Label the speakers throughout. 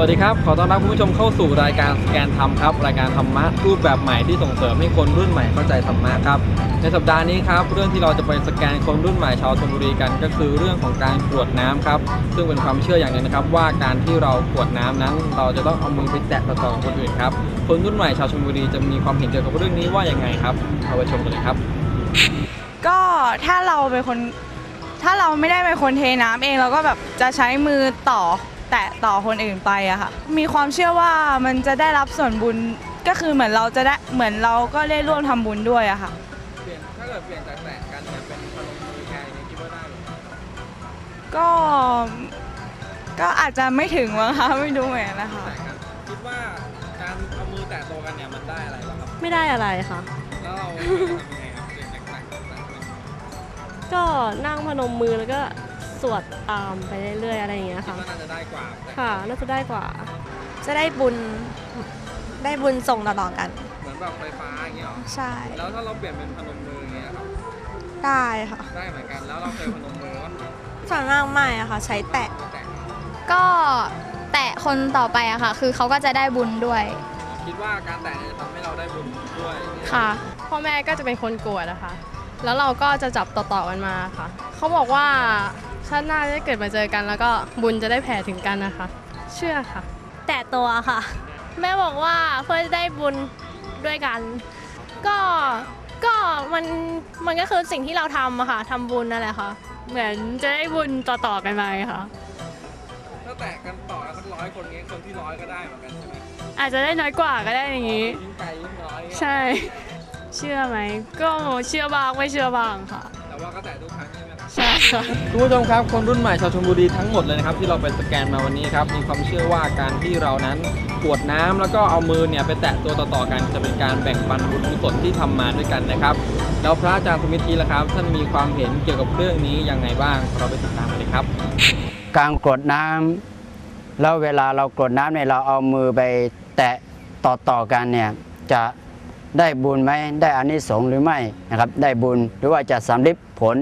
Speaker 1: วัสดีครับ ขอต้อนรับคุณผู้ชมเข้าสู่รายการสแกนธรรมครับ รายการธรรมะรูปแบบใหม่ที่ส่งเสริมให้คนรุ่นใหม่เข้าใจธรรมะครับ ในสัปดาห์นี้ครับ เรื่องที่เราจะไปสแกนคนรุ่นใหม่ชาวชลบุรีกันก็คือเรื่องของการกรวดน้ำครับ ซึ่งเป็นความเชื่ออย่างหนึ่งนะครับ ว่าการที่เรากรวดน้ำนั้น เราจะต้องเอามือไปแตะต่อๆกับคนอื่นครับ คนรุ่นใหม่ชาวชลบุรีจะมีความเห็นเกี่ยวกับเรื่องนี้ว่าอยังไงครับเอาไปชมกันเลยครับ
Speaker 2: ก็ถ้าเราเป็นคน ถ้าเราไม่ได้เป็นคนเทน้ำเองเราก็แบบจะใช้มือต่อ แตะต่อคนอื่นไปอะค่ะมีความเชื่อว่ามันจะได้รับส่วนบุญก็คือเหมือนเราจะได้เหมือนเราก็ได้ร่วมทำบุญด้วยอะค่ะ
Speaker 1: เปลี่ยนถ้าเกิดเปลี่ยนจากแตะกันเนี่ยเป็นพนมมือแทนเนี่ยคิดว่าได้หรือ
Speaker 2: ก็ก็อาจจะไม่ถึงมั้งคะไม่รู้เหมือนกันนะคะ
Speaker 1: แตะกันคิดว่าการเอามือแตะตัวกันเนี่ยมันได้อะไรบ้างครับ
Speaker 3: ไม่ได้อะไรค่ะ
Speaker 1: แล้วเราจะทำยังไงครับเปลี่ยนจากแตะกันแตะเป็น
Speaker 3: ก็นั่งพนมมือแล้วก็ สวดตามไปเรื่อยๆอะไรอย่างเงี้ย
Speaker 1: คิด
Speaker 3: ค่ะ
Speaker 1: ว่าน่าจะได้กว่าแต่
Speaker 3: ค่ะ น่าจะได้กว่า
Speaker 4: จะได้บุญได้บุญส่งต่อๆกัน
Speaker 1: เหมือนแบบไฟฟ้าอย่างเงี้ยเหรอ
Speaker 4: ใช่
Speaker 1: แล้วถ้าเราเปลี่ยนเป็นพนมมืออย่างเงี้ยครับ
Speaker 4: ได้ค่ะ
Speaker 1: ได้เหมือนกันแล้วเราเคยพนมมือว่า
Speaker 4: ส่วนมากไม่อะค่ะ ใช้แตะ
Speaker 1: ไม่แตะ
Speaker 5: ก็แตะคนต่อไปอะค่ะ คือเขาก็จะได้บุญด้วย
Speaker 1: คิดว่าการแตะเนี่ยจะทำให้เราได้บุญด้วยอย่างเงี้ย
Speaker 6: ค่ะ พ่อแม่ก็จะเป็นคนกวดนะคะ แล้วเราก็จะจับต่อๆกันมาค่ะ เขาบอกว่า ชาติหน้าจะเกิดมาเจอกัน แล้วก็บุญจะได้แผ่ถึงกันนะคะ เชื่อค่ะ
Speaker 3: แตะตัวค่ะ แม่บอกว่าเพื่อจะได้บุญด้วยกัน ก็ก็มันมันก็คือสิ่งที่เราทำอะค่ะทำบุญนั่นแหละค่ะ เหมือนจะได้บุญต่อๆกันมาค่ะ
Speaker 1: ถ้าแตะกันต่อกันสักร้อยคนเงี้ยคนที่ร้อยก็ได้เหมือนกันใช่ไหม
Speaker 6: อาจจะได้น้อยกว่าก็ได้อย่างนี้
Speaker 1: ยิ่งไกลยิ่งร้อยเงี้ย
Speaker 6: ใช่ เชื่อไหม ก็เชื่อบ้างไม่เชื่อบ้างค่ะ
Speaker 1: แต่ว่าก็แตะทุกครั้งใช่ไหมครับ
Speaker 6: ใช่ค่ะ
Speaker 1: คุณผู้ชมครับคนรุ่นใหม่ชาวชลบุรีทั้งหมดเลยนะครับที่เราไปสแกนมาวันนี้ครับมีความเชื่อว่าการที่เรานั้นกรวดน้ำแล้วก็เอามือเนี่ยไปแตะตัวต่อๆกันจะเป็นการแบ่งปันบุญกุศลที่ทำมาด้วยกันนะครับแล้วพระอาจารย์สมิทธีล่ะครับท่านมีความเห็นเกี่ยวกับเรื่องนี้ยังไงบ้าง เราไปติดตามกันเลยครับ
Speaker 7: การกรดน้ำแล้วเวลาเรากรดน้ำเนี่ยเราเอามือไปแตะต่อต่อๆกันเนี่ยจะได้บุญไหมได้อานิสงส์หรือไม่นะครับได้บุญหรือว่าจะสำลิดผล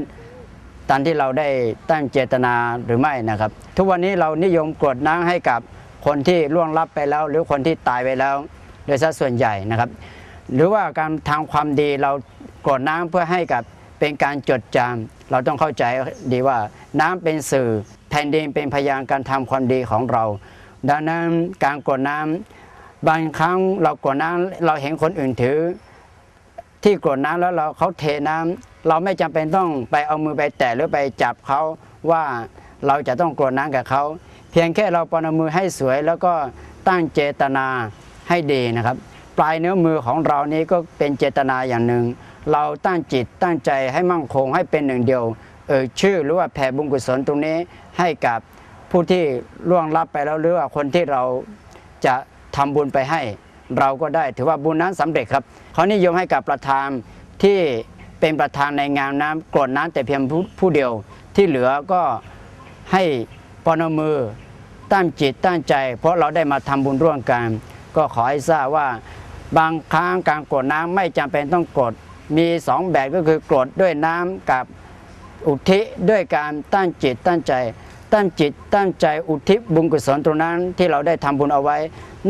Speaker 7: ตามที่เราได้ตั้งเจตนาหรือไม่นะครับ ทุกวันนี้เรานิยมกรวดน้ำให้กับคนที่ล่วงลับไปแล้ว หรือคนที่ตายไปแล้ว โดยสัดส่วนใหญ่นะครับ หรือว่าการทางความดีเรากรวดน้ำเพื่อให้กับเป็นการจดจำเราต้องเข้าใจดีว่าน้ำเป็นสื่อแผ่นดินเป็นพยานการทำความดีของเรา ดังนั้นการกรวดน้ำบางครั้งเรากรดน้ำเราเห็นคนอื่นถือ ที่กรวดน้ำแล้วเราเขาเทน้ำ เราไม่จำเป็นต้องไปเอามือไปแตะหรือไปจับเขาว่าเราจะต้องกรดน้ำกับเขา เพียงแค่เราปนมือให้สวยแล้วก็ตั้งเจตนาให้ดีนะครับ ปลายเนื้อมือของเรานี้ก็เป็นเจตนาอย่างหนึ่ง เราตั้งจิตตั้งใจให้มั่งคงให้เป็นหนึ่งเดียวเอ่ยชื่อหรือว่าแผ่บุญกุศลตรงนี้ให้กับผู้ที่ล่วงลับไปแล้วหรือว่าคนที่เราจะทำบุญไปให้ เราก็ได้ถือว่าบุญนั้นสำเร็จครับเขานิยมให้กับประธานที่ เป็นประธานในงานน้ำกรวดน้ำแต่เพียงผู้ผู้เดียวที่เหลือก็ให้ปนมือตั้งจิตตั้งใจ เพราะเราได้มาทำบุญร่วมกัน ก็ขอให้ทราบว่าบางครั้งการกรดน้ำไม่จำเป็นต้องกรดมีสองแบบก็คือกรดด้วยน้ำกับอุทิศด้วยการตั้งจิตตั้งใจ ตั้งจิตตั้งใจอุทิศบุญกุศลตรงนั้นที่เราได้ทำบุญเอาไว้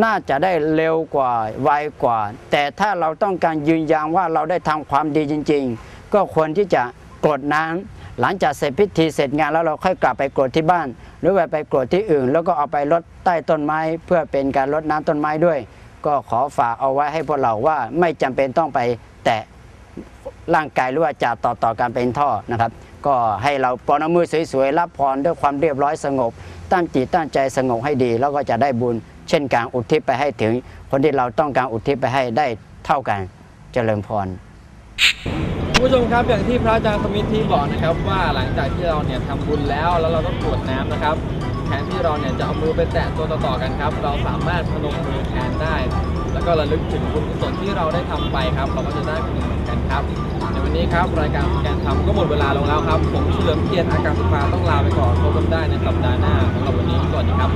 Speaker 7: น่าจะได้เร็วกว่าไวกว่า แต่ถ้าเราต้องการยืนยันว่าเราได้ทำความดีจริง ๆ ก็ควรที่จะกรดน้ำหลังจากเสร็จพิธีเสร็จงานแล้วเราค่อยกลับไปกรดที่บ้าน หรือไปกรดที่อื่น แล้วก็เอาไปลดใต้ต้นไม้ เพื่อเป็นการลดน้ำต้นไม้ด้วย ก็ขอฝากเอาไว้ให้พวกเราว่าไม่จำเป็นต้องไปแตะร่างกายหรือว่าจัดต่อต่อการเป็นท่อนะครับ ก็ให้เราปอนมือสวยๆรับพรด้วยความเรียบร้อยสงบ ตั้งจิตตั้งใจสงบให้ดี แล้วก็จะได้บุญ เช่นการอุทิศไปให้ถึง คนที่เราต้องการอุทิศไปให้ได้เท่ากันเจริญพร
Speaker 1: คุณผู้ชมครับอย่างที่พระอาจารย์สมิทธิบอกนะครับว่าหลังจากที่เราเนี่ยทำบุญแล้วแล้วเราต้องกรวดน้ำนะครับ แทนที่เราเนี่ยจะเอามือไปแตะตัวต่อๆกันครับ เราสามารถพนมมือแทนได้ แล้วก็ระลึกถึงบุญกุศลที่เราได้ทำไปครับ เราก็จะได้บุญเหมือนกันครับในวันนี้ครับรายการสแกนทำก็หมดเวลาลงแล้วครับ ผมเฉลิมเกียรติอาการสุภาต้องลาไปก่อนพบกันได้ในสัปดาห์หน้าสำหรับวันนี้สวัสดีครับ